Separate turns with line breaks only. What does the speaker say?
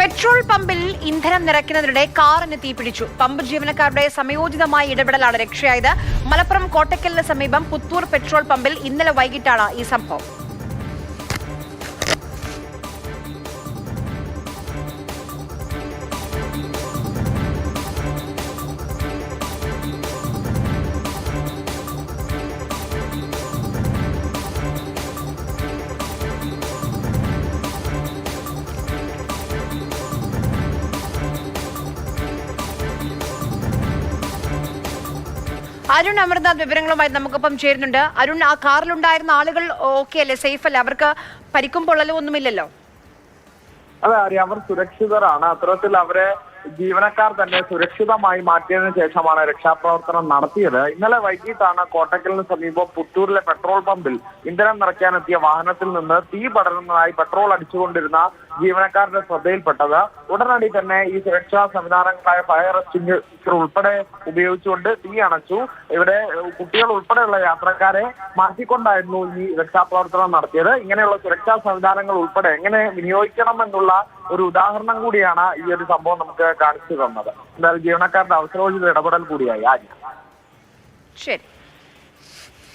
Petrol പമ്പിൽ ഇന്ധനം നിറയ്ക്കുന്നതിനിടെ കാറിന് തീപിടിച്ചു. പമ്പ് ജീവനക്കാരുടെ സമയോചിതമായ ഇടപെടലാണ് രക്ഷയായത്. മലപ്പുറം കോട്ടക്കലിന് സമീപം പുത്തൂർ പെട്രോൾ പമ്പിൽ ഇന്നലെ വൈകിട്ടാണ് ഈ സംഭവം. അരുൺ അമർനാഥ് വിവരങ്ങളുമായി നമുക്കൊപ്പം ചേരുന്നുണ്ട്. അരുൺ ആ കാറിലുണ്ടായിരുന്ന ആളുകൾ ഓക്കെ അല്ലേ? സേഫ് അല്ലേ? അവർക്ക് പരിക്കും പൊള്ളലും ഒന്നുമില്ലല്ലോ?
അതെ അറിയാം അവർ സുരക്ഷിതരാണ്. അത്തരത്തിൽ അവരെ ജീവനക്കാർ തന്നെ സുരക്ഷിതമായി മാറ്റിയതിനു ശേഷമാണ് രക്ഷാപ്രവർത്തനം നടത്തിയത്. ഇന്നലെ വൈകിട്ടാണ് കോട്ടക്കലിന് സമീപം പുത്തൂരിലെ പെട്രോൾ പമ്പിൽ ഇന്ധനം നിറയ്ക്കാനെത്തിയ വാഹനത്തിൽ നിന്ന് തീ പടരുന്നതായി പെട്രോൾ അടിച്ചുകൊണ്ടിരുന്ന ജീവനക്കാരുടെ ശ്രദ്ധയിൽപ്പെട്ടത്. ഉടനടി തന്നെ ഈ സുരക്ഷാ സംവിധാനങ്ങളായ ഫയർ എക്സ്റ്റിംഗ്വിഷർ ഉൾപ്പെടെ ഉപയോഗിച്ചുകൊണ്ട് തീ അണച്ചു. ഇവിടെ കുട്ടികൾ ഉൾപ്പെടെയുള്ള യാത്രക്കാരെ മാറ്റിക്കൊണ്ടായിരുന്നു ഈ രക്ഷാപ്രവർത്തനം നടത്തിയത്. ഇങ്ങനെയുള്ള സുരക്ഷാ സംവിധാനങ്ങൾ ഉൾപ്പെടെ എങ്ങനെ വിനിയോഗിക്കണം എന്നുള്ള ഒരു ഉദാഹരണം കൂടിയാണ് ഈ ഒരു സംഭവം നമുക്ക് കാണിച്ചു തന്നത്. എന്തായാലും ജീവനക്കാരുടെ അവസരോചിത ഇടപെടൽ കൂടിയായി. ആര്യ.
ശരി.